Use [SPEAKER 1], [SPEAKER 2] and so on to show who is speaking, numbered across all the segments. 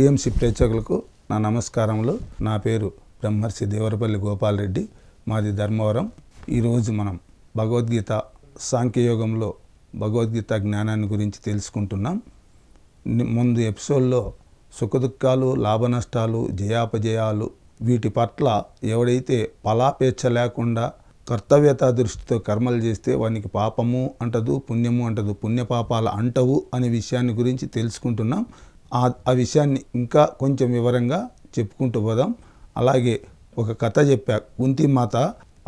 [SPEAKER 1] TMC ప్రేక్షకులకు నా నమస్కారములు. నా పేరు బ్రహ్మర్షి దేవరపల్లి గోపాలరెడ్డి. మాది ధర్మవరం. ఈరోజు మనం భగవద్గీత సాంఖ్యయోగంలో భగవద్గీత జ్ఞానాన్ని గురించి తెలుసుకుంటున్నాం. ముందు ఎపిసోడ్లో సుఖదుఖాలు లాభనష్టాలు జయాపజయాలు వీటి పట్ల ఎవడైతే ఫలాపేక్ష లేకుండా కర్తవ్యత దృష్టితో కర్మలు చేస్తే వానికి పాపము అంటదు పుణ్యము అంటదు పుణ్యపాపాలు అంటవు అనే విషయాన్ని గురించి తెలుసుకుంటున్నాం. ఆ ఆ విషయాన్ని ఇంకా కొంచెం వివరంగా చెప్పుకుంటూ పోదాం. అలాగే ఒక కథ చెప్పా. కుంతి మాత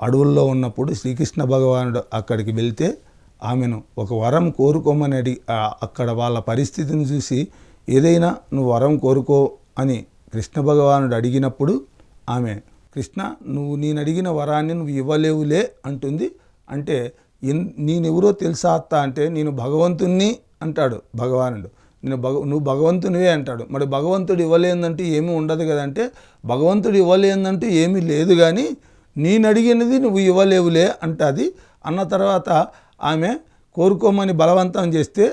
[SPEAKER 1] అడవుల్లో ఉన్నప్పుడు శ్రీకృష్ణ భగవానుడు అక్కడికి వెళ్తే ఆమెను ఒక వరం కోరుకోమని అడిగి అక్కడ వాళ్ళ పరిస్థితిని చూసి ఏదైనా నువ్వు వరం కోరుకో అని కృష్ణ భగవానుడు అడిగినప్పుడు ఆమె కృష్ణ నువ్వు నేను అడిగిన వరాన్ని నువ్వు ఇవ్వలేవులే అంటుంది. అంటే ఎన్ నేనెవరో తెలుసా అత్త? అంటే నేను భగవంతుణ్ణి అంటాడు భగవానుడు. నేను భగ నువ్వు భగవంతునివే అంటాడు. మరి భగవంతుడు ఇవ్వలేదంటే ఏమీ ఉండదు కదంటే భగవంతుడు ఇవ్వలేదంటూ ఏమీ లేదు కానీ నేను అడిగినది నువ్వు ఇవ్వలేవులే అంటది. అన్న తర్వాత ఆమె కోరుకోమని బలవంతం చేస్తే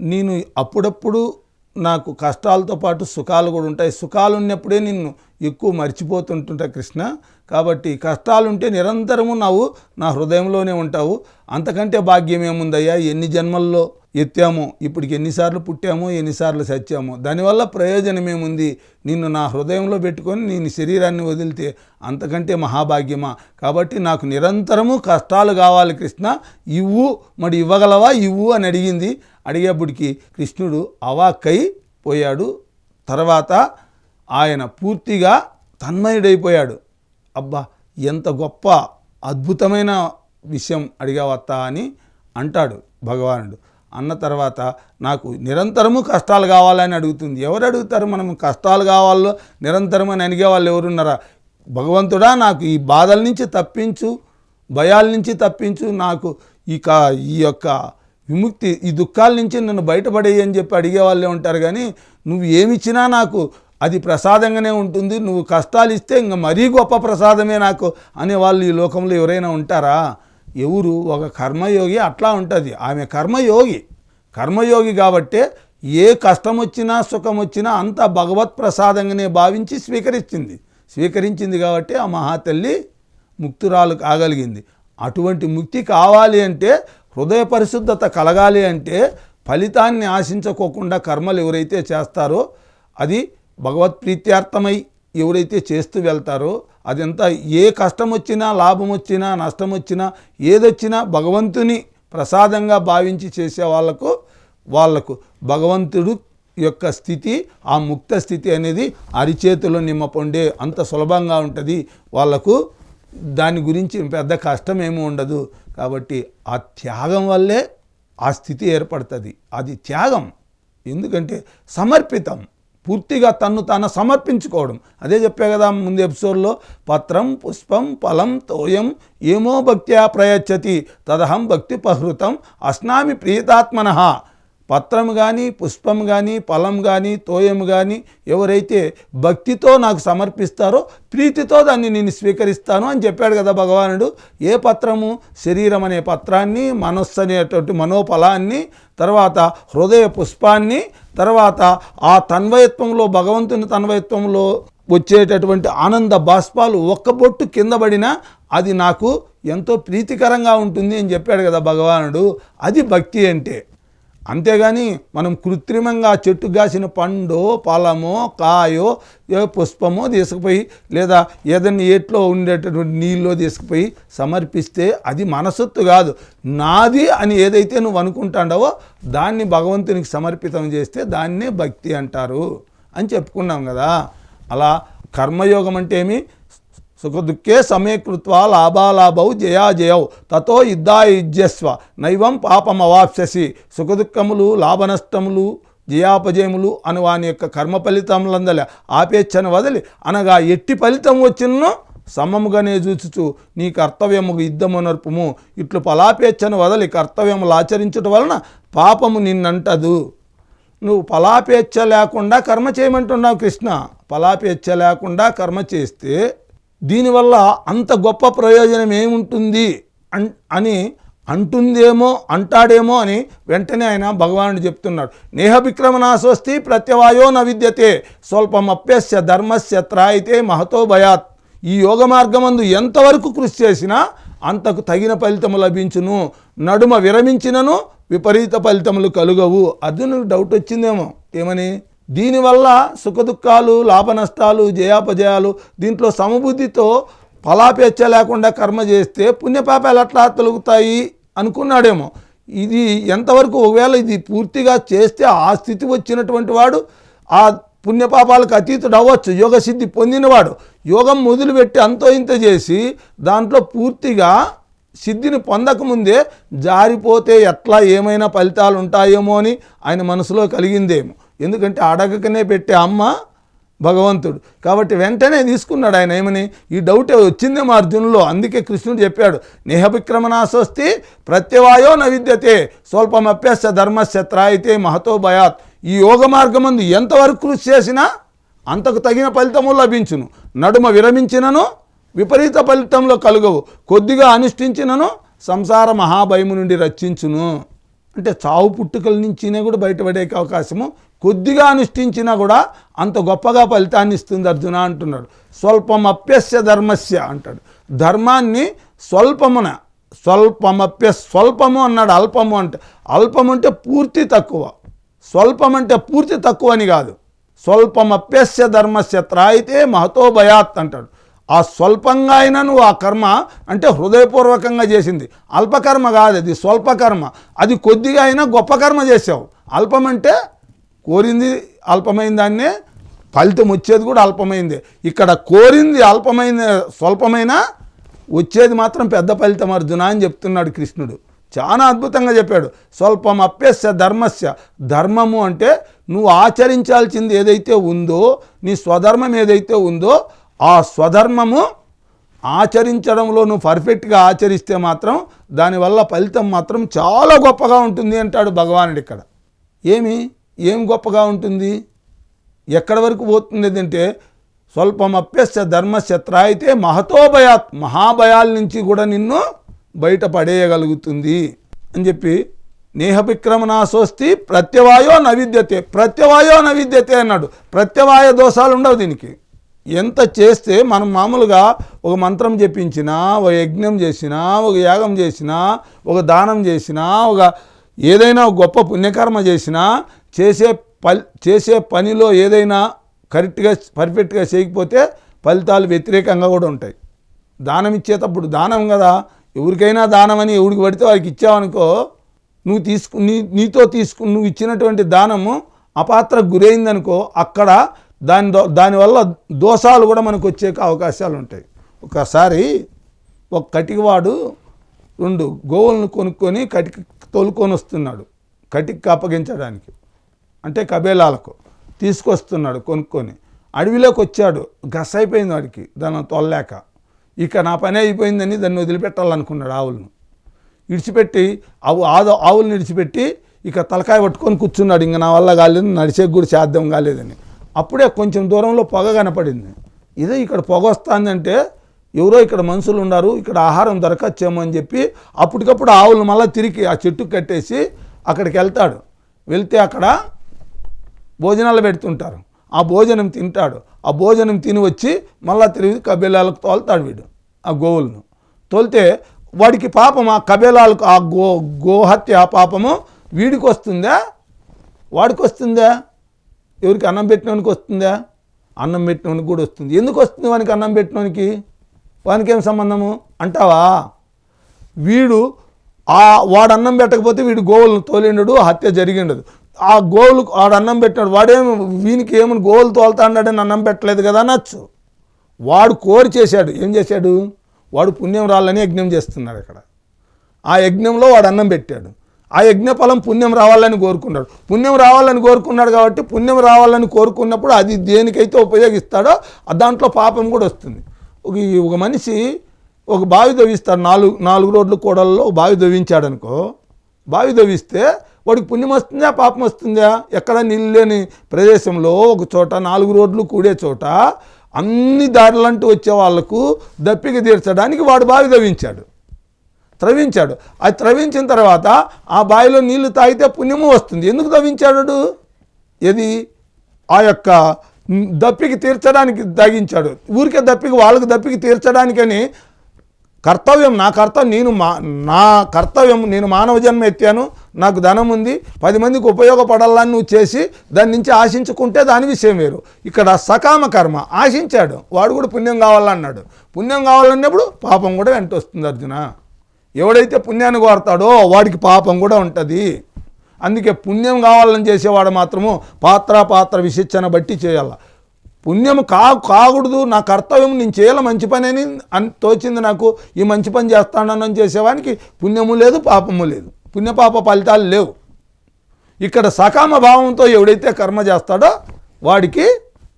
[SPEAKER 1] నేను అప్పుడప్పుడు నాకు కష్టాలతో పాటు సుఖాలు కూడా ఉంటాయి. సుఖాలు ఉన్నప్పుడే నిన్ను ఎక్కువ మర్చిపోతుంటుంటా కృష్ణ. కాబట్టి కష్టాలుంటే నిరంతరము నువ్వు నా హృదయంలోనే ఉంటావు. అంతకంటే భాగ్యం ఏముందయ్యా? ఎన్ని జన్మల్లో ఎత్తామో ఇప్పటికి ఎన్నిసార్లు పుట్టామో ఎన్నిసార్లు చచ్చామో. దానివల్ల ప్రయోజనం ఏముంది నిన్ను నా హృదయంలో పెట్టుకొని నేను శరీరాన్ని వదిలితే అంతకంటే మహాభాగ్యమా? కాబట్టి నాకు నిరంతరము కష్టాలు కావాలి కృష్ణ. ఇవ్వు మరి ఇవ్వగలవా? ఇవ్వు అని అడిగింది. అడిగేప్పటికి కృష్ణుడు అవాక్కై పోయాడు. తర్వాత ఆయన పూర్తిగా తన్మయుడైపోయాడు. అబ్బా ఎంత గొప్ప అద్భుతమైన విషయం అడిగావత్తా అని అంటాడు భగవానుడు. అన్న తర్వాత నాకు నిరంతరము కష్టాలు కావాలని అడుగుతుంది. ఎవరు అడుగుతారు? మనం కష్టాలు కావాలో నిరంతరం అని అడిగే వాళ్ళు ఎవరున్నారా భగవంతుడా నాకు ఈ బాధల నుంచి తప్పించు భయాల నుంచి తప్పించు నాకు ఇక ఈ యొక్క విముక్తి ఈ దుఃఖాల నుంచి నన్ను బయటపడేయి అని చెప్పి అడిగే వాళ్ళే ఉంటారు. కానీ నువ్వు ఏమిచ్చినా నాకు అది ప్రసాదంగానే ఉంటుంది. నువ్వు కష్టాలు ఇస్తే ఇంకా మరీ గొప్ప ప్రసాదమే నాకు అనే వాళ్ళు ఈ లోకంలో ఎవరైనా ఉంటారా? ఎవరు? ఒక కర్మయోగి అట్లా ఉంటుంది. ఆమె కర్మయోగి. కర్మయోగి కాబట్టే ఏ కష్టం వచ్చినా సుఖం వచ్చినా అంతా భగవత్ ప్రసాదంగానే భావించి స్వీకరించింది స్వీకరించింది కాబట్టి ఆ మహాతల్లి ముక్తురాలు కాగలిగింది. అటువంటి ముక్తి కావాలి అంటే హృదయ పరిశుద్ధత కలగాలి అంటే ఫలితాన్ని ఆశించుకోకుండా కర్మలు ఎవరైతే చేస్తారో అది భగవత్ ప్రీత్యార్థమై ఎవరైతే చేస్తూ వెళ్తారో అదంతా ఏ కష్టం వచ్చినా లాభం వచ్చినా నష్టం వచ్చినా ఏదొచ్చినా భగవంతుని ప్రసాదంగా భావించి చేసే వాళ్ళకు వాళ్ళకు భగవంతుడు యొక్క స్థితి ఆ ముక్త స్థితి అనేది అరిచేతిలో నిమ్మపొండే అంత సులభంగా ఉంటుంది. వాళ్ళకు దాని గురించి పెద్ద కష్టం ఏమి ఉండదు. కాబట్టి ఆ త్యాగం వల్లే ఆ స్థితి ఏర్పడుతుంది. అది త్యాగం. ఎందుకంటే సమర్పితం. పూర్తిగా తన్ను తాను సమర్పించుకోవడం. అదే చెప్పా కదా ముందు ఎపిసోడ్లో పత్రం పుష్పం ఫలం తోయం ఏమో భక్త్యా ప్రయచ్చతి తదహం భక్తి పహృతం అస్నామి ప్రీతాత్మన. పత్రం కానీ పుష్పం కానీ ఫలం కానీ తోయం కానీ ఎవరైతే భక్తితో నాకు సమర్పిస్తారో ప్రీతితో దాన్ని నేను స్వీకరిస్తాను అని చెప్పాడు కదా భగవానుడు. ఏ పత్రము? శరీరం అనే పత్రాన్ని మనస్సు అనేటువంటి మనోఫలాన్ని తర్వాత హృదయ పుష్పాన్ని తర్వాత ఆ తన్వయత్వంలో భగవంతుని తన్వయత్వంలో వచ్చేటటువంటి ఆనంద బాష్పాలు ఒక్క బొట్టు కింద పడినా అది నాకు ఎంతో ప్రీతికరంగా ఉంటుంది అని చెప్పాడు కదా భగవానుడు. అది భక్తి అంటే. అంతేగాని మనం కృత్రిమంగా చెట్టు కాసిన పండో పొలమో కాయో ఏ పుష్పమో తీసుకుపోయి లేదా ఏదైనా ఏట్లో ఉండేటటువంటి నీళ్ళో తీసుకుపోయి సమర్పిస్తే అది మనసొత్తు కాదు. నాది అని ఏదైతే నువ్వు అనుకుంటాండవో దాన్ని భగవంతునికి సమర్పితం చేస్తే దాన్నే భక్తి అంటారు అని చెప్పుకున్నాం కదా. అలా కర్మయోగం అంటే ఏమి? సుఖదుఖే సమయకృత్వా లాభాలాభౌ జయాజయౌ. తతో యుద్ధాయుజ్యస్వ. నైవం పాపం అవాప్స్యసి సుఖదుఖములు లాభనష్టములు జయాపజయములు అని వాని యొక్క కర్మ ఫలితములందల ఆపేచ్ఛను వదిలి అనగా ఎట్టి ఫలితం వచ్చినో సమముగానే చూచుచు నీ కర్తవ్యము యుద్ధము నర్పము ఇట్లు ఫలాపేచ్ఛను వదలి కర్తవ్యములు ఆచరించటం వలన పాపము నిన్నంటదు. నువ్వు ఫలాపేచ్ఛ లేకుండా కర్మ చేయమంటున్నావు కృష్ణ. ఫలాపేచ్ఛ లేకుండా కర్మ చేస్తే దీనివల్ల అంత గొప్ప ప్రయోజనం ఏముంటుంది అన్ అని అంటుందేమో అంటాడేమో అని వెంటనే ఆయన భగవానుడు చెప్తున్నాడు. నేహ విక్రమణాస్వస్తి ప్రత్యవాయో న విద్యతే స్వల్పమప్యస్య ధర్మస్య త్రాయితే మహతో భయాత్. ఈ యోగ మార్గమందు ఎంతవరకు కృషి చేసినా అంతకు తగిన ఫలితము లభించును. నడుమ విరమించినను విపరీత ఫలితములు కలుగవు. అర్జునుడికి డౌట్ వచ్చిందేమో. ఏమని? దీనివల్ల సుఖదుఖాలు లాభ నష్టాలు జయాపజయాలు దీంట్లో సమబుద్ధితో ఫలాపేచ్చ లేకుండా కర్మ చేస్తే పుణ్యపాపాలు ఎట్లా తొలుగుతాయి అనుకున్నాడేమో. ఇది ఎంతవరకు ఒకవేళ ఇది పూర్తిగా చేస్తే ఆ స్థితి వచ్చినటువంటి వాడు ఆ పుణ్యపాపాలకు అతీతుడు అవ్వచ్చు యోగ సిద్ధి పొందినవాడు. యోగం మొదలుపెట్టి అంతో ఇంత చేసి దాంట్లో పూర్తిగా సిద్ధిని పొందకముందే జారిపోతే ఎట్లా ఏమైనా ఫలితాలు ఉంటాయేమో అని ఆయన మనసులో కలిగిందేమో. ఎందుకంటే అడగకనే పెట్టే అమ్మ భగవంతుడు. కాబట్టి వెంటనే తీసుకున్నాడు ఆయన ఏమని? ఈ డౌట్ వచ్చిందేమో అర్జునులో అందుకే కృష్ణుడు చెప్పాడు నేహవిక్రమణాస్వస్తి ప్రత్యవాయో న విద్యతే స్వల్పమప్యస్య ధర్మస్య త్రాయితే మహతో భయాత్. ఈ యోగ మార్గమందు ఎంతవరకు కృషి చేసినా అంతకు తగిన ఫలితము లభించును. నడుమ విరమించినను విపరీత ఫలితంలో కలుగవు. కొద్దిగా అనుష్ఠించినను సంసార మహాభయము నుండి రక్షించును. అంటే చావు పుట్టుకల నుంచినే కూడా బయటపడే అవకాశము కొద్దిగా అనుష్ఠించినా కూడా అంత గొప్పగా ఫలితాన్ని ఇస్తుంది అర్జున అంటున్నాడు. స్వల్పమప్యస్య ధర్మస్య అంటాడు. ధర్మాన్ని స్వల్పమున స్వల్పమప్య స్వల్పము అన్నాడు అల్పము అంటే అల్పము అంటే పూర్తి తక్కువ. స్వల్పం అంటే పూర్తి తక్కువ అని కాదు. స్వల్పమప్యస్య ధర్మస్య త్రాయితే మహతో భయాత్ అంటాడు. ఆ స్వల్పంగా అయినా నువ్వు ఆ కర్మ అంటే హృదయపూర్వకంగా చేసింది. అల్పకర్మ కాదు అది స్వల్పకర్మ. అది కొద్దిగా అయినా గొప్ప కర్మ చేసావు. అల్పం అంటే కోరింది అల్పమైన దాన్నే ఫలితం వచ్చేది కూడా అల్పమైంది. ఇక్కడ కోరింది అల్పమైన స్వల్పమైన వచ్చేది మాత్రం పెద్ద ఫలితం అర్జున అని చెప్తున్నాడు కృష్ణుడు. చాలా అద్భుతంగా చెప్పాడు. స్వల్పం అప్యస్య ధర్మస్య. ధర్మము అంటే నువ్వు ఆచరించాల్సింది ఏదైతే ఉందో నీ స్వధర్మం ఏదైతే ఉందో ఆ స్వధర్మము ఆచరించడంలో నువ్వు పర్ఫెక్ట్గా ఆచరిస్తే మాత్రం దానివల్ల ఫలితం మాత్రం చాలా గొప్పగా ఉంటుంది అంటాడు భగవానుడు ఇక్కడ. ఏమి? ఏం గొప్పగా ఉంటుంది? ఎక్కడి వరకు పోతుంది అంటే స్వల్పమప్యస్య ధర్మస్య త్రాయితే మహతోభయాత్ మహాభయాల నుంచి కూడా నిన్ను బయటపడేయగలుగుతుంది అని చెప్పి నేహవిక్రమణాసోస్తి ప్రత్యవాయో నవిద్యతే ప్రత్యవాయో నవిద్యతే అన్నాడు. ప్రత్యవాయ దోషాలు ఉండవు దీనికి. ఎంత చేస్తే మనం మామూలుగా ఒక మంత్రం చెప్పించినా ఒక యజ్ఞం చేసినా ఒక యాగం చేసినా ఒక దానం చేసినా ఒక ఏదైనా గొప్ప పుణ్యకర్మ చేసినా చేసే పల్ చేసే పనిలో ఏదైనా కరెక్ట్గా పర్ఫెక్ట్గా చేయకపోతే ఫలితాలు వ్యతిరేకంగా కూడా ఉంటాయి. దానం ఇచ్చేటప్పుడు దానం కదా. ఎవరికైనా దానం అని ఎవరికి పడితే వారికి ఇచ్చావనుకో నువ్వు తీసుకు నీ నీతో తీసుకు నువ్వు ఇచ్చినటువంటి దానము అపాత్రకు గురైందనుకో అక్కడ దాని దో- దానివల్ల దోషాలు కూడా మనకు వచ్చే అవకాశాలు ఉంటాయి. ఒకసారి ఒక కటికవాడు రెండు గోవులను కొనుక్కొని కటికి తోలుకొని వస్తున్నాడు. కటికి అప్పగించడానికి. అంటే కబేలాలకు తీసుకొస్తున్నాడు కొనుక్కొని. అడవిలోకి వచ్చాడు. గస్ అయిపోయింది వాడికి. దాన్ని తొలలేక. ఇక నా పని అయిపోయిందని దాన్ని వదిలిపెట్టాలనుకున్నాడు ఆవులను. ఇడిచిపెట్టి ఆవు ఆదు ఆవులను ఇడిచిపెట్టి ఇక తలకాయ పట్టుకొని కూర్చున్నాడు. ఇంక నా వల్ల కాలేదు నడిచేకి కూడా సాధ్యం కాలేదని. అప్పుడే కొంచెం దూరంలో పొగ కనపడింది. ఇదే ఇక్కడ పొగ వస్తుందంటే ఎవరో ఇక్కడ మనుషులు ఉన్నారు ఇక్కడ ఆహారం దొరకచ్చేమో అని చెప్పి అప్పటికప్పుడు ఆవులను మళ్ళీ తిరిగి ఆ చెట్టుకు కట్టేసి అక్కడికి వెళ్తాడు. వెళ్తే అక్కడ భోజనాలు పెడుతుంటారు. ఆ భోజనం తింటాడు. ఆ భోజనం తిని వచ్చి మళ్ళా తిరిగి కబేలాలకు తోలుతాడు వీడు ఆ గోవులను. తోలితే వాడికి పాపం ఆ కబేలాలకు ఆ గో గోహత్య పాపము వీడికి వస్తుందా? వాడికి వస్తుందా? ఎవరికి అన్నం పెట్టినోనికి వస్తుందా? అన్నం పెట్టినోనికి కూడా వస్తుంది. ఎందుకు వస్తుంది వానికి అన్నం పెట్టినోనికి? వానికి ఏం సంబంధము? అంటావా? వీడు ఆ వాడు అన్నం పెట్టకపోతే వీడు గోవులను తోలిండడు హత్య జరిగిండదు. ఆ గోవులు వాడు అన్నం పెట్టాడు. వాడేమి వీనికి ఏమని గోవులు తోలుతాడాడని అన్నం పెట్టలేదు కదా అనొచ్చు. వాడు కోరి చేశాడు. ఏం చేశాడు? వాడు పుణ్యం రాలని యజ్ఞం చేస్తున్నాడు ఇక్కడ ఆ యజ్ఞంలో వాడు అన్నం పెట్టాడు. ఆ యజ్ఞఫలం పుణ్యం రావాలని కోరుకున్నాడు. పుణ్యం రావాలని కోరుకున్నాడు కాబట్టి పుణ్యం రావాలని కోరుకున్నప్పుడు అది దేనికైతే ఉపయోగిస్తాడో దాంట్లో పాపం కూడా వస్తుంది. ఒక ఒక మనిషి ఒక బావి దవ్విస్తాడు నాలుగు నాలుగు రోడ్ల కూడల్లో బావి దవ్వించాడనుకో బావి దవ్విస్తే వాడికి పుణ్యం వస్తుందా పాపం వస్తుందా? ఎక్కడ నీళ్ళు లేని ప్రదేశంలో ఒక చోట నాలుగు రోడ్లు కూడే చోట అన్ని దారులంటూ వచ్చే వాళ్ళకు దప్పిక తీర్చడానికి వాడు బావి తవ్వించాడు త్రవించాడు. అది త్రవించిన తర్వాత ఆ బావిలో నీళ్ళు తాగితే పుణ్యము వస్తుంది. ఎందుకు తవ్వించాడు ఏది? ఆ యొక్క దప్పికి తీర్చడానికి తగ్గించాడు ఊరికే దప్పికి వాళ్ళకి దప్పికి తీర్చడానికని కర్తవ్యం నా కర్తవ్యం నేను మా నా కర్తవ్యం నేను మానవ జన్మ ఎత్తాను నాకు ధనం ఉంది పది మందికి ఉపయోగపడాలని నువ్వు చేసి దాని నుంచి ఆశించుకుంటే దాని విషయం వేరు. ఇక్కడ సకామ కర్మ ఆశించాడు వాడు కూడా పుణ్యం కావాలన్నాడు. పుణ్యం కావాలన్నప్పుడు పాపం కూడా వెంట వస్తుంది అర్జున. ఎవడైతే పుణ్యాన్ని కోరతాడో వాడికి పాపం కూడా ఉంటుంది. అందుకే పుణ్యం కావాలని చేసేవాడు మాత్రము పాత్ర పాత్ర విశిచ్చన బట్టి చేయాల. పుణ్యం కా కాకూడదు నా కర్తవ్యం నేను చేయాల మంచి పని అని తోచింది నాకు ఈ మంచి పని చేస్తానని చేసేవానికి పుణ్యము లేదు పాపము లేదు. పుణ్యపాప ఫలితాలు లేవు. ఇక్కడ సకామ భావంతో ఎవడైతే కర్మ చేస్తాడో వాడికి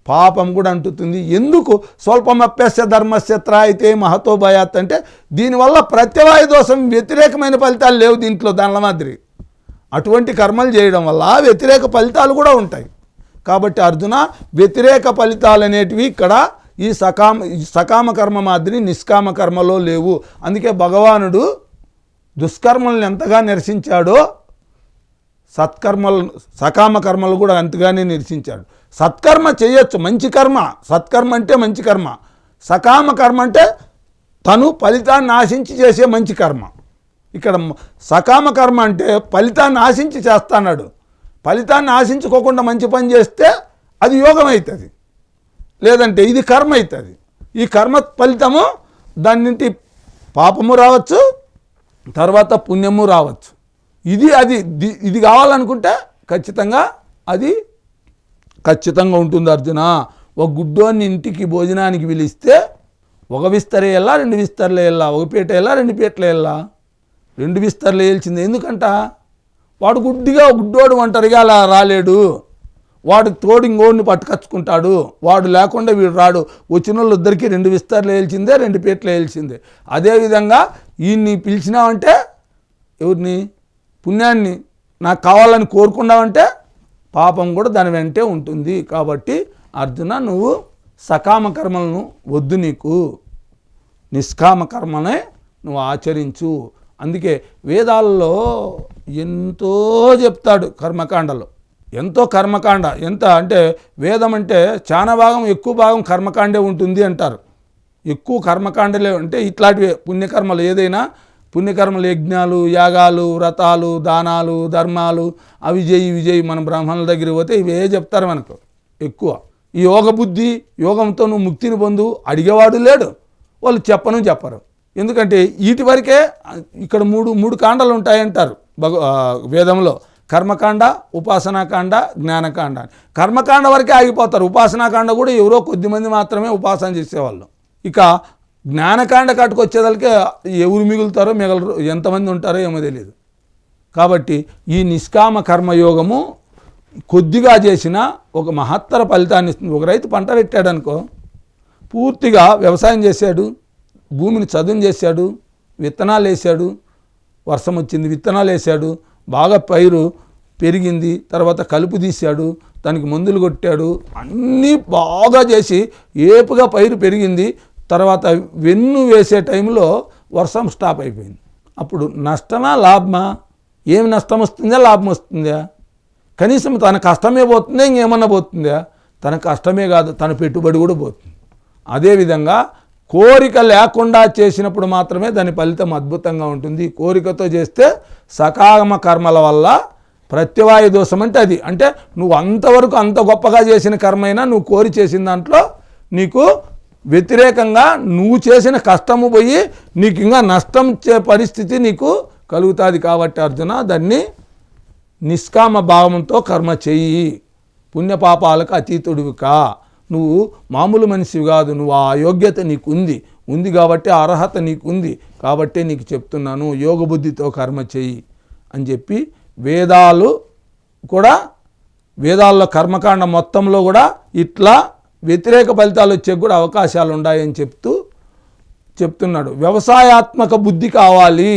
[SPEAKER 1] పాపం కూడా అంటుతుంది. ఎందుకు? స్వల్పమప్యస్య ధర్మస్యత్ర అయితే మహతో భయాత్ అంటే దీనివల్ల ప్రత్యవాయ దోషం వ్యతిరేకమైన ఫలితాలు లేవు దీంట్లో దానిల మాదిరి. అటువంటి కర్మలు చేయడం వల్ల వ్యతిరేక ఫలితాలు కూడా ఉంటాయి. కాబట్టి అర్జున వ్యతిరేక ఫలితాలు అనేటివి ఇక్కడ ఈ సకామ సకామ కర్మ మాదిరి నిష్కామ కర్మలో లేవు. అందుకే భగవానుడు దుష్కర్మలను ఎంతగా నిరసించాడో సత్కర్మలు సకామ కర్మలు కూడా అంతగానే నిరసించాడు. సత్కర్మ చేయొచ్చు మంచి కర్మ. సత్కర్మ అంటే మంచి కర్మ. సకామ కర్మ అంటే తను ఫలితాన్ని ఆశించి చేసే మంచి కర్మ. ఇక్కడ సకామ కర్మ అంటే ఫలితాన్ని ఆశించి చేస్తాన్నాడు. ఫలితాన్ని ఆశించుకోకుండా మంచి పని చేస్తే అది యోగం అవుతుంది లేదంటే ఇది కర్మ అవుతుంది ఈ కర్మ ఫలితము దాని నుండి పాపము రావచ్చు తర్వాత పుణ్యము రావచ్చు. ఇది అది ఇది కావాలనుకుంటే ఖచ్చితంగా అది ఖచ్చితంగా ఉంటుంది అర్జున. ఒక గుడ్డోని ఇంటికి భోజనానికి పిలిస్తే ఒక విస్తరే వెళ్ళా రెండు విస్తరలే వెళ్ళా ఒక పీట వెళ్ళా రెండు పీటలు వెళ్ళా రెండు విస్తరలు వేయాల్సిందే ఎందుకంట? వాడు గుడ్డిగా గుడ్డోడు ఒంటరిగా అలా రాలేడు. వాడు తోడు ఇంకోడిని పట్టుకచ్చుకుంటాడు. వాడు లేకుండా వీడు రాడు. వచ్చిన వాళ్ళు ఇద్దరికి రెండు విస్తారులు వేల్చిందే రెండు పీటలు వేల్చిందే అదేవిధంగా ఈయన్ని పిలిచినావంటే ఎవరిని? పుణ్యాన్ని. నాకు కావాలని కోరుకున్నావంటే పాపం కూడా దాని వెంటే ఉంటుంది. కాబట్టి అర్జున నువ్వు సకామ కర్మలను వద్దు నీకు. నిష్కామ కర్మనే నువ్వు ఆచరించు. అందుకే వేదాల్లో ఎంతో చెప్తాడు కర్మకాండలో. ఎంతో కర్మకాండ. ఎంత అంటే వేదం అంటే చాలా భాగం ఎక్కువ భాగం కర్మకాండే ఉంటుంది అంటారు. ఎక్కువ కర్మకాండలే అంటే ఇట్లాంటివే పుణ్యకర్మలు ఏదైనా పుణ్యకర్మలు యజ్ఞాలు యాగాలు వ్రతాలు దానాలు ధర్మాలు అవి చేయి ఇవి చేయి మన బ్రాహ్మణుల దగ్గర పోతే ఇవే చెప్తారు మనకు ఎక్కువ. ఈ యోగ బుద్ధి యోగంతో నువ్వు ముక్తిని పొందు అడిగేవాడు లేడు. వాళ్ళు చెప్పను చెప్పరు. ఎందుకంటే వీటి వరకే ఇక్కడ మూడు మూడు కాండలు ఉంటాయంటారు భగ వేదంలో. కర్మకాండ ఉపాసనాకాండ జ్ఞానకాండ కర్మకాండ వరకే ఆగిపోతారు. ఉపాసనాకాండ కూడా ఎవరో కొద్దిమంది మాత్రమే ఉపాసన చేసేవాళ్ళు. ఇక జ్ఞానకాండ కట్టుకొచ్చేదానికి ఎవరు మిగులుతారో మిగలరు ఎంతమంది ఉంటారో ఏమో తెలియదు కాబట్టి ఈ నిష్కామ కర్మయోగము కొద్దిగా చేసిన ఒక మహత్తర ఫలితాన్ని ఇస్తుంది. ఒక రైతు పంట పెట్టాడనుకో పూర్తిగా వ్యవసాయం చేశాడు. భూమిని చదును చేశాడు విత్తనాలు వేసాడు వర్షం వచ్చింది విత్తనాలు వేసాడు బాగా పైరు పెరిగింది తర్వాత కలుపు తీశాడు దానికి మందులు కొట్టాడు అన్నీ బాగా చేసి ఏపుగా పైరు పెరిగింది తర్వాత వెన్ను వేసే టైంలో వర్షం స్టాప్ అయిపోయింది. అప్పుడు నష్టమా లాభమా? ఏమి నష్టం వస్తుందా లాభం వస్తుందా? కనీసం తన కష్టమే పోతుందా ఇంకేమన్నా పోతుందా? తన కష్టమే కాదు తన పెట్టుబడి కూడా పోతుంది. అదేవిధంగా కోరిక లేకుండా చేసినప్పుడు మాత్రమే దాని ఫలితం అద్భుతంగా ఉంటుంది. కోరికతో చేస్తే సకామ కర్మల వల్ల ప్రత్యవాయు దోషం అంటే అది. అంటే నువ్వు అంతవరకు అంత గొప్పగా చేసిన కర్మైనా నువ్వు కోరి చేసిన దాంట్లో నీకు వ్యతిరేకంగా నువ్వు చేసిన కష్టము పోయి నీకు ఇంకా నష్టం చే పరిస్థితి నీకు కలుగుతుంది కాబట్టి అర్జున దాన్ని నిష్కామ భావంతో కర్మ చెయ్యి పుణ్యపాపాలకు అతీతుడివి కా. నువ్వు మామూలు మనిషివి కాదు నువ్వు ఆ యోగ్యత నీకు ఉంది ఉంది కాబట్టి అర్హత నీకు ఉంది కాబట్టే నీకు చెప్తున్నాను యోగ బుద్ధితో కర్మ చెయ్యి అని చెప్పి వేదాలు కూడా వేదాల్లో కర్మకాండ మొత్తంలో కూడా ఇట్లా వ్యతిరేక ఫలితాలు వచ్చే కూడా అవకాశాలు ఉన్నాయని చెప్తూ చెప్తున్నాడు. వ్యవసాయాత్మక బుద్ధి కావాలి.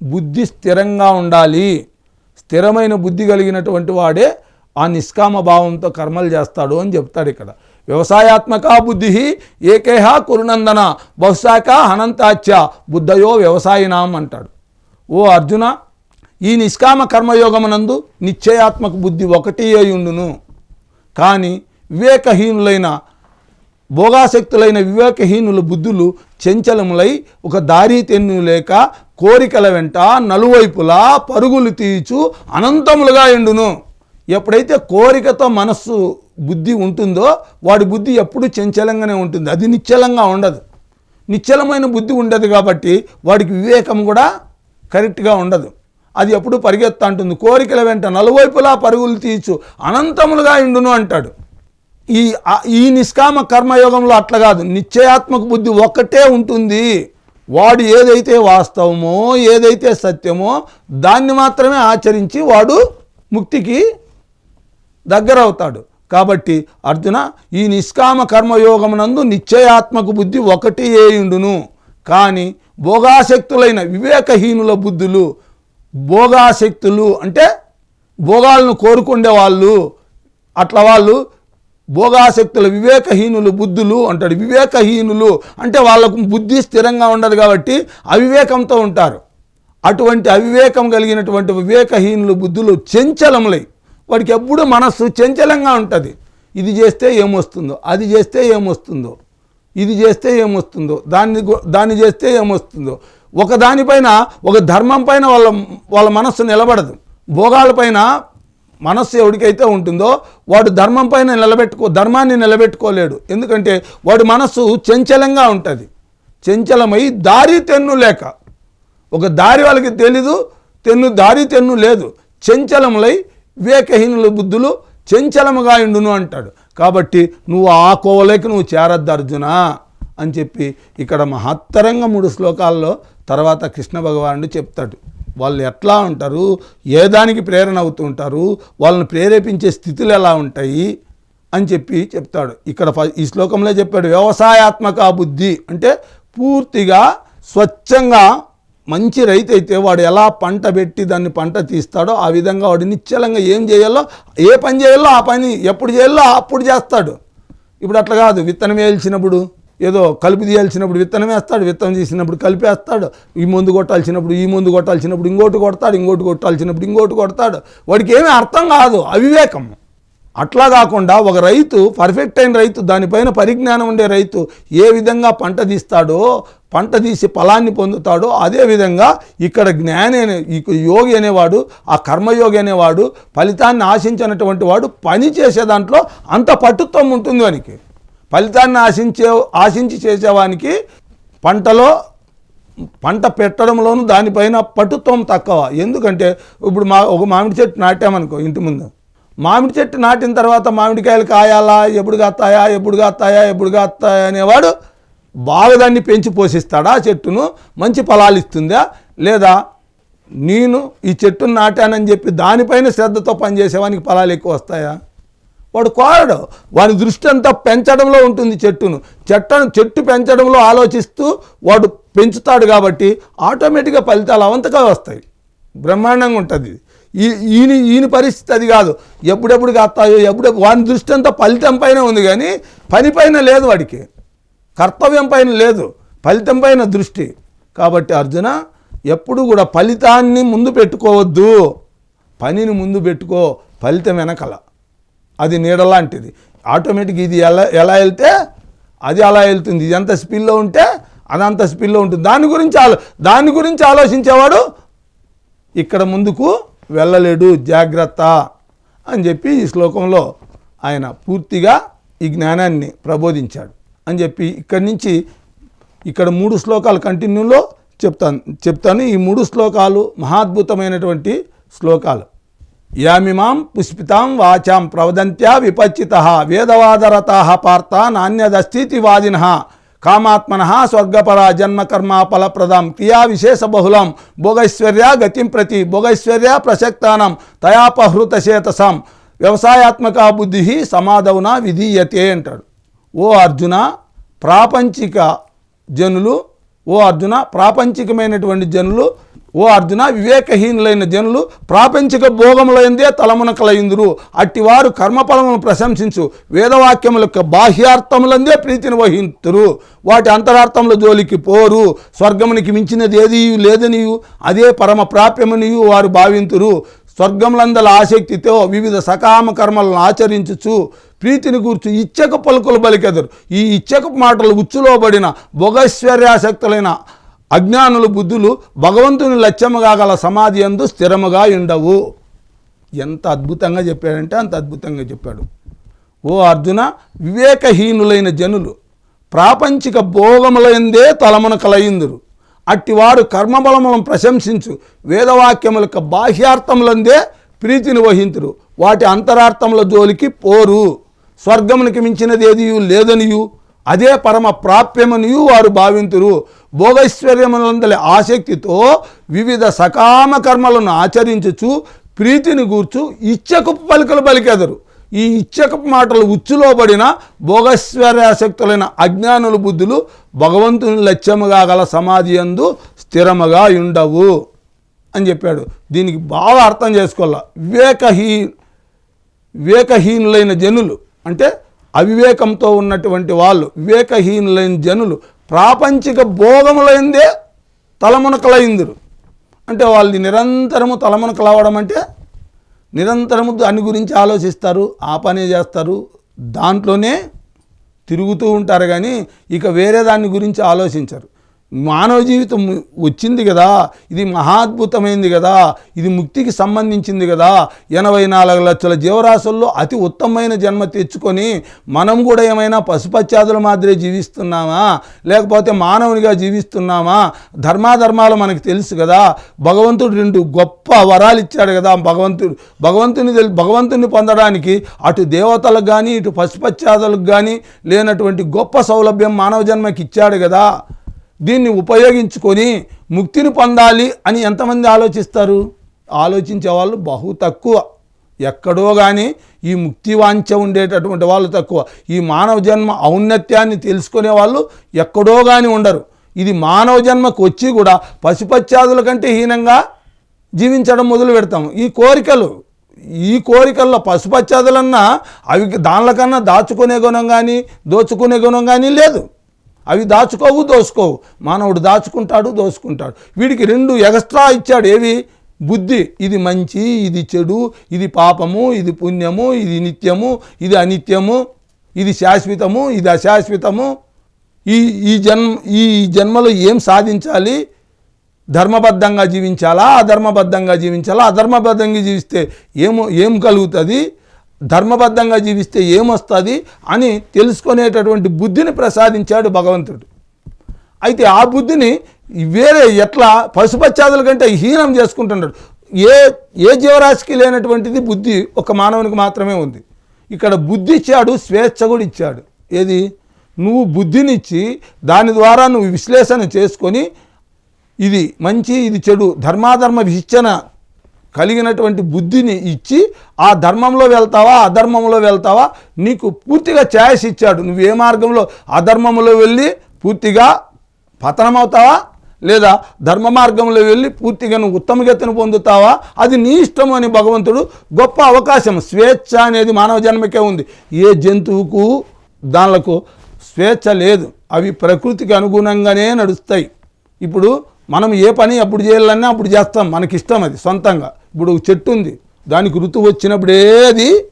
[SPEAKER 1] బుద్ధి స్థిరంగా ఉండాలి. స్థిరమైన బుద్ధి కలిగినటువంటి వాడే ఆ నిష్కామ భావంతో కర్మలు చేస్తాడు అని చెప్తాడు ఇక్కడ. వ్యవసాయాత్మక బుద్ధి ఏకేహ కురునందన బహుశాఖ హనంతాచ్య బుద్ధయో వ్యవసాయినాం అంటాడు. ఓ అర్జున ఈ నిష్కామ కర్మయోగమునందు నిశ్చయాత్మక బుద్ధి ఒకటి అయ్యుండును కానీ వివేకహీనులైన భోగాసక్తులైన వివేకహీనుల బుద్ధులు చెంచలములై ఒక దారి తెన్ను లేక కోరికల వెంట నలువైపులా పరుగులు తీచు అనంతములుగా ఎండును. ఎప్పుడైతే కోరికతో మనస్సు బుద్ధి ఉంటుందో వాడి బుద్ధి ఎప్పుడు చంచలంగానే ఉంటుంది. అది నిశ్చలంగా ఉండదు. నిశ్చలమైన బుద్ధి ఉండదు కాబట్టి వాడికి వివేకం కూడా కరెక్ట్గా ఉండదు. అది ఎప్పుడు పరిగెత్తా ఉంటుంది కోరికల వెంట నలువైపులా పరుగులు తీర్చు. అనంతములుగా ఇండును అంటాడు. ఈ ఈ నిష్కామ కర్మయోగంలో అట్లా కాదు. నిశ్చయాత్మక బుద్ధి ఒక్కటే ఉంటుంది. వాడు ఏదైతే వాస్తవమో ఏదైతే సత్యమో దాన్ని మాత్రమే ఆచరించి వాడు ముక్తికి దగ్గరవుతాడు. కాబట్టి అర్జున ఈ నిష్కామ కర్మయోగమునందు నిశ్చయాత్మక బుద్ధి ఒకటి ఏయుండును. కానీ భోగాసక్తులైన వివేకహీనుల బుద్ధులు భోగాసక్తులు అంటే భోగాలను కోరుకుండే వాళ్ళు అట్లా వాళ్ళు భోగాసక్తుల వివేకహీనులు బుద్ధులు అంటాడు. వివేకహీనులు అంటే వాళ్ళకు బుద్ధి స్థిరంగా ఉండదు కాబట్టి అవివేకంతో ఉంటారు. అటువంటి అవివేకం కలిగినటువంటి వివేకహీనులు బుద్ధులు చెంచలములై వాడికి ఎప్పుడు మనస్సు చంచలంగా ఉంటుంది. ఇది చేస్తే ఏమొస్తుందో అది చేస్తే ఏమొస్తుందో ఇది చేస్తే ఏమొస్తుందో దాన్ని దాన్ని చేస్తే ఏమొస్తుందో. ఒక దానిపైన ఒక ధర్మం పైన వాళ్ళ వాళ్ళ మనస్సు నిలబడదు. భోగాలపైన మనస్సు ఎవరికైతే ఉంటుందో వాడు ధర్మం పైన నిలబెట్టుకో ధర్మాన్ని నిలబెట్టుకోలేడు. ఎందుకంటే వాడి మనస్సు చంచలంగా ఉంటుంది. చంచలమై దారి తెన్ను లేక. ఒక దారి వాళ్ళకి తెలీదు తెన్ను దారి తెన్ను లేదు. చంచలములై వివేకహీనుల బుద్ధులు చంచలముగా ఇండును అంటాడు. కాబట్టి నువ్వు ఆ కోవలోకి నువ్వు చేరద్దు అర్జున అని చెప్పి ఇక్కడ మహత్తరంగా మూడు శ్లోకాల్లో తర్వాత కృష్ణ భగవానుడు చెప్తాడు. వాళ్ళు ఎట్లా ఉంటారు? ఏ దానికి ప్రేరణ అవుతూ ఉంటారు? వాళ్ళని ప్రేరేపించే స్థితులు ఎలా ఉంటాయి? అని చెప్పి చెప్తాడు. ఇక్కడ ఈ శ్లోకంలో చెప్పాడు వ్యవసాయాత్మక బుద్ధి అంటే పూర్తిగా స్వచ్ఛంగా మంచి రైతు అయితే వాడు ఎలా పంట పెట్టి దాన్ని పంట తీస్తాడో ఆ విధంగా వాడు నిశ్చలంగా ఏం చేయాలో ఏ పని చేయాలో ఆ పని ఎప్పుడు చేయాలో అప్పుడు చేస్తాడు. ఇప్పుడు అట్లా కాదు విత్తనం వేయాల్సినప్పుడు ఏదో కలుపు తీయాల్సినప్పుడు విత్తనం వేస్తాడు విత్తనం తీసినప్పుడు కలిపేస్తాడు ఈ మందు కొట్టాల్సినప్పుడు ఈ మందు కొట్టాల్సినప్పుడు ఇంకోటి కొడతాడు ఇంకోటి కొట్టాల్సినప్పుడు ఇంకోటి కొడతాడు. వాడికి ఏమీ అర్థం కాదు అవివేకం. అట్లా కాకుండా ఒక రైతు పర్ఫెక్ట్ అయిన రైతు దానిపైన పరిజ్ఞానం ఉండే రైతు ఏ విధంగా పంట తీస్తాడో పంట తీసి ఫలాన్ని పొందుతాడో అదే విధంగా ఇక్కడ జ్ఞాని అనే యోగి అనేవాడు ఆ కర్మయోగి అనేవాడు ఫలితాన్ని ఆశించినటువంటి వాడు పని చేసే దాంట్లో అంత పట్టుత్వం ఉంటుంది వానికి. ఫలితాన్ని ఆశించే ఆశించి చేసేవానికి పంటలో పంట పెట్టడంలోనూ దానిపైన పటుత్వం తక్కువ. ఎందుకంటే ఇప్పుడు మా ఒక మామిడి చెట్టు నాటామనుకో ఇంటి ముందు. మామిడి చెట్టు నాటిన తర్వాత మామిడికాయలు కాయాలా? ఎప్పుడు కాస్తాయా? ఎప్పుడు కాస్తాయా? ఎప్పుడు కాస్తాయా అనేవాడు బాగా దాన్ని పెంచి పోషిస్తాడా? ఆ చెట్టును మంచి ఫలాలు ఇస్తుందా? లేదా నేను ఈ చెట్టును నాటానని చెప్పి దానిపైన శ్రద్ధతో పనిచేసేవానికి ఫలాలు ఎక్కువ వస్తాయా? వాడు కోరడు. వాని దృష్టి అంతా పెంచడంలో ఉంటుంది చెట్టును. చెట్టను చెట్టు పెంచడంలో ఆలోచిస్తూ వాడు పెంచుతాడు కాబట్టి ఆటోమేటిక్గా ఫలితాలు అవంతగా వస్తాయి. బ్రహ్మాండంగా ఉంటుంది. ఈ ఈయన ఈయన పరిస్థితి అది కాదు. ఎప్పుడెప్పుడు కాస్తాయో ఎప్పుడెప్పుడు వాని దృష్టి అంతా ఫలితం పైన ఉంది కానీ పని పైన లేదు వాడికి. కర్తవ్యం పైన లేదు. ఫలితం పైన దృష్టి. కాబట్టి అర్జున ఎప్పుడు కూడా ఫలితాన్ని ముందు పెట్టుకోవద్దు. పనిని ముందు పెట్టుకో ఫలితం వెనకల. అది నీడలాంటిది. ఆటోమేటిక్ ఇది ఎలా ఎలా వెళ్తే అది అలా వెళ్తుంది. ఇది ఎంత స్పీడ్లో ఉంటే అదంత స్పీడ్లో ఉంటుంది. దాని గురించి ఆలో దాని గురించి ఆలోచించేవాడు ఇక్కడ ముందుకు వెళ్ళలేడు జాగ్రత్త అని చెప్పి ఈ శ్లోకంలో ఆయన పూర్తిగా ఈ జ్ఞానాన్ని ప్రబోధించాడు. అని చెప్పి ఇక్కడి నుంచి ఇక్కడ మూడు శ్లోకాలు కంటిన్యూలో చెప్తాను చెప్తాను. ఈ మూడు శ్లోకాలు మహాద్భుతమైనటువంటి శ్లోకాలు. యామిమాం పుష్పితాం వాచాం ప్రవదంత్యా విపచ్చిత వేదవాదరతా పార్త నాణ్యదస్థితి వాదిన కామాత్మన స్వర్గపర జన్మకర్మ ఫలప్రదం. క్రియా విశేష బహుళం. భోగైశ్వర్య గతిం ప్రతి. భోగైశ్వర్య ప్రసక్తానం. తయాపహృత వ్యవసాయాత్మక బుద్ధి సమాధవున విధీయతే అంటాడు. ఓ అర్జున ప్రాపంచిక జనులు ఓ అర్జున ప్రాపంచికమైనటువంటి జనులు ఓ అర్జున వివేకహీనులైన జనులు ప్రాపంచిక భోగములైందే తలమునకలైందురు అట్టివారు కర్మఫలములను ప్రశంసించు వేదవాక్యముల యొక్క బాహ్యార్థములందే ప్రీతిని వహింతురు. వాటి అంతరార్థముల జోలికి పోరు. స్వర్గమునికి మించినది ఏది లేదనియు అదే పరమ ప్రాప్యమనియు వారు భావింతురు. స్వర్గములందల ఆసక్తితో వివిధ సకామ కర్మలను ఆచరించుచు ప్రీతిని కూర్చు ఇచ్చక పలుకులు బలికెదరు. ఈ ఇచ్చక మాటలు ఉచ్చులోబడిన భోగైశ్వర్యాసక్తులైన అజ్ఞానుల బుద్ధులు భగవంతుని లక్ష్యముగా గల సమాధి ఎందు స్థిరముగా ఉండవు. ఎంత అద్భుతంగా చెప్పాడంటే అంత అద్భుతంగా చెప్పాడు. ఓ అర్జున వివేకహీనులైన జనులు ప్రాపంచిక భోగములందే తలమున కలయిందురు. అట్టివారు కర్మబలములను ప్రశంసించు వేదవాక్యములకు బాహ్యార్థములందే ప్రీతిని వహింతురు. వాటి అంతరార్థముల జోలికి పోరు. స్వర్గమునికి మించినది ఏదియు లేదనియు. అదే పరమ ప్రాప్యమనియు వారు భావింతురు. భోగైశ్వర్యములందలి ఆసక్తితో వివిధ సకామ కర్మలను ఆచరించుచు ప్రీతిని గూర్చు ఇచ్చకు పలికలు పలికెదరు. ఈ ఇచ్చకపు మాటలు ఉచ్చులోబడిన భోగశ్వర్యాసక్తులైన అజ్ఞానుల బుద్ధులు భగవంతుని లక్ష్యముగా గల సమాధి అందు స్థిరముగా ఉండవు అని చెప్పాడు. దీనికి బాగా అర్థం చేసుకోవాల? వివేకహీ వివేకహీనులైన జనులు అంటే అవివేకంతో ఉన్నటువంటి వాళ్ళు వివేకహీనులైన జనులు ప్రాపంచిక భోగములైందే తలమునకలైందురు. అంటే వాళ్ళు నిరంతరము తలమునకలవడం అంటే నిరంతరము దాని గురించి ఆలోచిస్తారు ఆ పనే చేస్తారు దాంట్లోనే తిరుగుతూ ఉంటారు కానీ ఇక వేరే దాని గురించి ఆలోచించరు. మానవ జీవితం వచ్చింది కదా ఇది మహాద్భుతమైంది కదా ఇది ముక్తికి సంబంధించింది కదా ఎనభై నాలుగు లక్షల జీవరాశుల్లో అతి ఉత్తమమైన జన్మ తెచ్చుకొని మనం కూడా ఏమైనా పశుపత్యాదుల మాదిరి జీవిస్తున్నామా లేకపోతే మానవునిగా జీవిస్తున్నామా? ధర్మాధర్మాలు మనకు తెలుసు కదా భగవంతుడు రెండు గొప్ప వరాలు ఇచ్చాడు కదా భగవంతుడు భగవంతుని తెలి భగవంతుని పొందడానికి అటు దేవతలకు కానీ ఇటు పశుపత్యాదులకు కానీ లేనటువంటి గొప్ప సౌలభ్యం మానవ జన్మకి ఇచ్చాడు కదా. దీన్ని ఉపయోగించుకొని ముక్తిని పొందాలి అని ఎంతమంది ఆలోచిస్తారు? ఆలోచించే వాళ్ళు బహు తక్కువ. ఎక్కడో కానీ ఈ ముక్తి వాంఛ ఉండేటటువంటి వాళ్ళు తక్కువ. ఈ మానవ జన్మ ఔన్నత్యాన్ని తెలుసుకునే వాళ్ళు ఎక్కడో కానీ ఉండరు. ఇది మానవ జన్మకు వచ్చి కూడా పశుపత్యాదుల కంటే హీనంగా జీవించడం మొదలు పెడతాము. ఈ కోరికలు ఈ కోరికల్లో పశుపత్యాదులన్నా అవి దానిలకన్నా దాచుకునే గుణం కానీ దోచుకునే గుణం కానీ లేదు. అవి దాచుకోవు దోసుకోవు. మానవుడు దాచుకుంటాడు దోసుకుంటాడు. వీడికి రెండు ఎక్స్ట్రా ఇచ్చాడు. ఏవి? బుద్ధి. ఇది మంచి ఇది చెడు ఇది పాపము ఇది పుణ్యము ఇది నిత్యము ఇది అనిత్యము ఇది శాశ్వతము ఇది అశాశ్వతము. ఈ ఈ జన్మ ఈ జన్మలో ఏం సాధించాలి? ధర్మబద్ధంగా జీవించాలా? అధర్మబద్ధంగా జీవించాలా? అధర్మబద్ధంగా జీవిస్తే ఏమో ఏం కలుగుతుంది? ధర్మబద్ధంగా జీవిస్తే ఏమొస్తుంది అని తెలుసుకునేటటువంటి బుద్ధిని ప్రసాదించాడు భగవంతుడు. అయితే ఆ బుద్ధిని వేరే ఎట్లా పశుపత్యాదుల కంటే హీనం చేసుకుంటున్నాడు. ఏ ఏ జీవరాశికి లేనటువంటిది బుద్ధి ఒక మానవునికి మాత్రమే ఉంది. ఇక్కడ బుద్ధి ఇచ్చాడు స్వేచ్ఛ కూడా ఇచ్చాడు. ఏది? నువ్వు బుద్ధినిచ్చి దాని ద్వారా నువ్వు విశ్లేషణ చేసుకొని ఇది మంచి ఇది చెడు ధర్మాధర్మ విశ్చన కలిగినటువంటి బుద్ధిని ఇచ్చి ఆ ధర్మంలో వెళ్తావా? అధర్మంలో వెళ్తావా? నీకు పూర్తిగా ఛాయస్ ఇచ్చాడు. నువ్వు ఏ మార్గంలో? అధర్మంలో వెళ్ళి పూర్తిగా పతనమవుతావా? లేదా ధర్మ మార్గంలో వెళ్ళి పూర్తిగా నువ్వు ఉత్తమగతిని పొందుతావా? అది నీ ఇష్టం అని భగవంతుడు గొప్ప అవకాశం. స్వేచ్ఛ అనేది మానవ జన్మకే ఉంది. ఏ జంతువుకు దానిలకు స్వేచ్ఛ లేదు. అవి ప్రకృతికి అనుగుణంగానే నడుస్తాయి. ఇప్పుడు మనం ఏ పని అప్పుడు చేయాలన్నా అప్పుడు చేస్తాం. మనకిష్టం అది సొంతంగా. ఇప్పుడు ఒక చెట్టు ఉంది. దానికి ఋతువు వచ్చినప్పుడే అది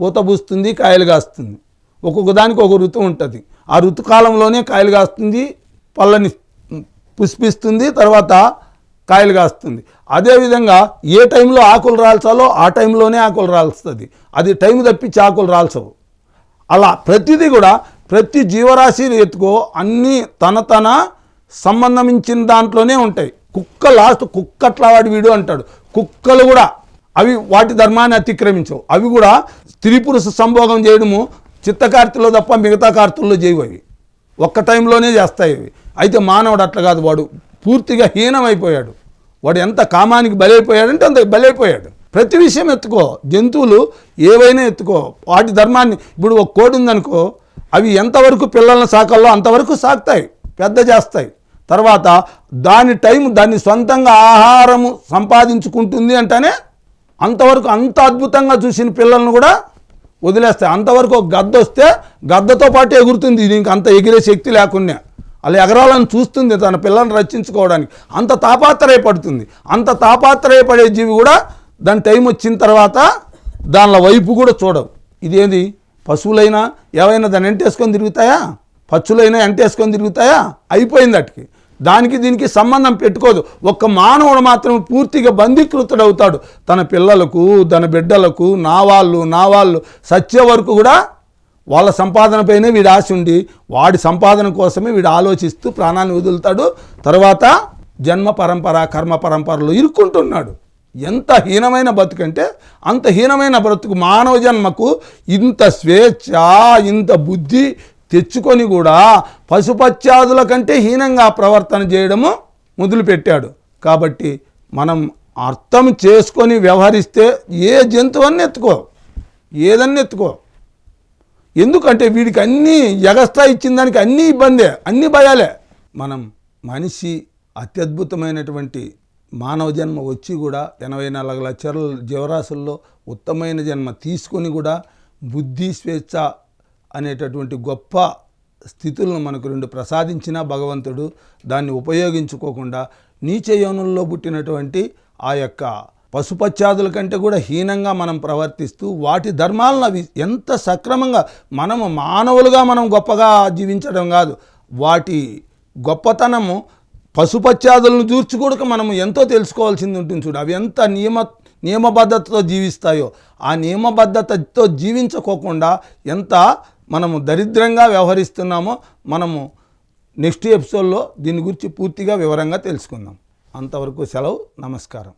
[SPEAKER 1] పూత పూస్తుంది కాయలు కాస్తుంది. ఒక్కొక్క దానికి ఒక ఋతువు ఉంటుంది. ఆ ఋతుకాలంలోనే కాయలు కాస్తుంది పళ్ళని పుష్పిస్తుంది తర్వాత కాయలు కాస్తుంది. అదేవిధంగా ఏ టైంలో ఆకులు రాల్చాలో ఆ టైంలోనే ఆకులు రాల్స్తుంది. అది టైం తప్పించి ఆకులు రాల్చవు. అలా ప్రతిదీ కూడా ప్రతి జీవరాశి ఎత్తుకో అన్నీ తన తన సంబంధించిన దాంట్లోనే ఉంటాయి. కుక్క లాస్ట్ కుక్క అట్లా వాడి వీడు అంటాడు. కుక్కలు కూడా అవి వాటి ధర్మాన్ని అతిక్రమించవు. అవి కూడా స్త్రీ పురుష సంభోగం చేయడము చిత్తకార్తెలో తప్ప మిగతా కార్తెల్లో చేయవు అవి. ఒక్క టైంలోనే చేస్తాయి అవి. అయితే మానవుడు అట్లా కాదు. వాడు పూర్తిగా హీనమైపోయాడు. వాడు ఎంత కామానికి బలైపోయాడంటే అంత బలైపోయాడు. ప్రతి విషయం ఎత్తుకో. జంతువులు ఏవైనా ఎత్తుకో. వాటి ధర్మాన్ని ఇప్పుడు ఒక కోడి ఉందనుకో అవి ఎంతవరకు పిల్లల్ని సాకాలో అంతవరకు సాకుతాయి. పెద్ద చేస్తాయి. తర్వాత దాని టైం దాన్ని సొంతంగా ఆహారము సంపాదించుకుంటుంది అంటేనే అంతవరకు అంత అద్భుతంగా చూసిన పిల్లలను కూడా వదిలేస్తాయి. అంతవరకు ఒక గద్ద వస్తే గద్దతో పాటు ఎగురుతుంది. ఇంకా అంత ఎగిరే శక్తి లేకుండా. అలా ఎగరాలని చూస్తుంది తన పిల్లల్ని రక్షించుకోవడానికి. అంత తాపాత్రయపడుతుంది. అంత తాపాత్రయపడే జీవి కూడా దాని టైం వచ్చిన తర్వాత దానిలో వైపు కూడా చూడవు. ఇదేంది? పశువులైనా ఏవైనా దాన్ని ఎంటేసుకొని తిరుగుతాయా? పచ్చులైనా ఎంటేసుకొని తిరుగుతాయా? అయిపోయింది అటుకి. దానికి దీనికి సంబంధం పెట్టుకోదు. ఒక్క మానవుడు మాత్రం పూర్తిగా బంధీకృతుడవుతాడు. తన పిల్లలకు తన బిడ్డలకు నా వాళ్ళు నా వాళ్ళు సత్య వరకు కూడా వాళ్ళ సంపాదనపైనే వీడు ఆశ ఉండి వాడి సంపాదన కోసమే వీడు ఆలోచిస్తూ ప్రాణాన్ని వదులుతాడు. తర్వాత జన్మ పరంపర కర్మ పరంపరలో ఇరుక్కుంటున్నాడు. ఎంత హీనమైన బతుకంటే అంత హీనమైన బ్రతుకు మానవ జన్మకు ఇంత స్వేచ్ఛ ఇంత బుద్ధి తెచ్చుకొని కూడా పశుపత్యాదుల కంటే హీనంగా ప్రవర్తన చేయడము మొదలుపెట్టాడు. కాబట్టి మనం అర్థం చేసుకొని వ్యవహరిస్తే ఏ జంతువన్నీ ఎత్తుకో ఏదన్నీ ఎత్తుకో. ఎందుకంటే వీడికి అన్నీ ఎగస్ట్రా ఇచ్చిన దానికి అన్నీ ఇబ్బందే అన్ని భయాలే. మనం మనిషి అత్యద్భుతమైనటువంటి మానవ జన్మ వచ్చి కూడా ఎనభై నాలుగు లక్షల జీవరాశుల్లో ఉత్తమైన జన్మ తీసుకొని కూడా బుద్ధి స్వేచ్ఛ అనేటటువంటి గొప్ప స్థితులను మనకు రెండు ప్రసాదించిన భగవంతుడు దాన్ని ఉపయోగించుకోకుండా నీచ యోనుల్లో పుట్టినటువంటి ఆ యొక్క పశుపత్యాదుల కంటే కూడా హీనంగా మనం ప్రవర్తిస్తూ వాటి ధర్మాలను అవి ఎంత సక్రమంగా మనము మానవులుగా మనం గొప్పగా జీవించడం కాదు. వాటి గొప్పతనము పశుపత్యాదులను చూర్చి కూడా మనం ఎంతో తెలుసుకోవాల్సింది ఉంటుంది చూడు. అవి ఎంత నియమ నియమబద్ధతతో జీవిస్తాయో ఆ నియమబద్ధతతో జీవించుకోకుండా ఎంత మనము దరిద్రంగా వ్యవహరిస్తున్నామో మనము నెక్స్ట్ ఎపిసోడ్లో దీని గురించి పూర్తిగా వివరంగా తెలుసుకుందాం. అంతవరకు సెలవు నమస్కారం.